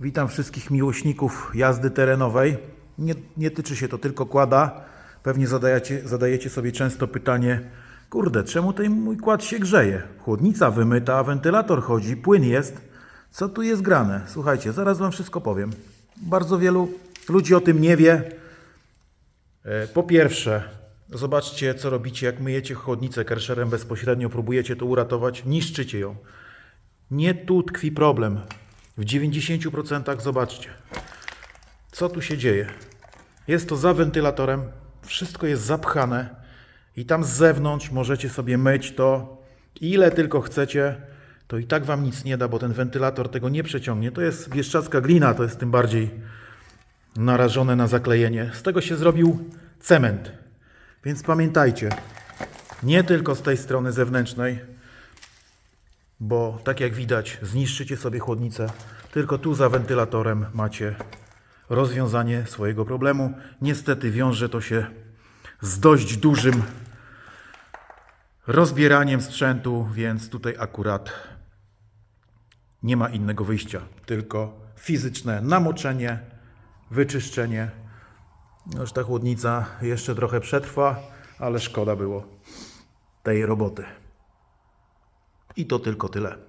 Witam wszystkich miłośników jazdy terenowej. Nie, nie tyczy się to tylko kłada. Pewnie zadajecie, zadajecie sobie często pytanie, kurde, czemu ten mój kład się grzeje? Chłodnica wymyta, wentylator chodzi, płyn jest. Co tu jest grane? Słuchajcie, zaraz Wam wszystko powiem. Bardzo wielu ludzi o tym nie wie. E, Po pierwsze, zobaczcie, co robicie, jak myjecie chłodnicę kersherem bezpośrednio, próbujecie to uratować, niszczycie ją. Nie tu tkwi problem. W 90% zobaczcie, co tu się dzieje. Jest to za wentylatorem, wszystko jest zapchane i tam z zewnątrz możecie sobie myć to ile tylko chcecie. To i tak wam nic nie da, bo ten wentylator tego nie przeciągnie. To jest bieszczacka glina, to jest tym bardziej narażone na zaklejenie. Z tego się zrobił cement. Więc pamiętajcie, nie tylko z tej strony zewnętrznej, bo tak jak widać, zniszczycie sobie chłodnicę, tylko tu za wentylatorem macie rozwiązanie swojego problemu. Niestety wiąże to się z dość dużym rozbieraniem sprzętu, więc tutaj akurat nie ma innego wyjścia, tylko fizyczne namoczenie, wyczyszczenie. No Już ta chłodnica jeszcze trochę przetrwa, ale szkoda było tej roboty. I to tylko tyle.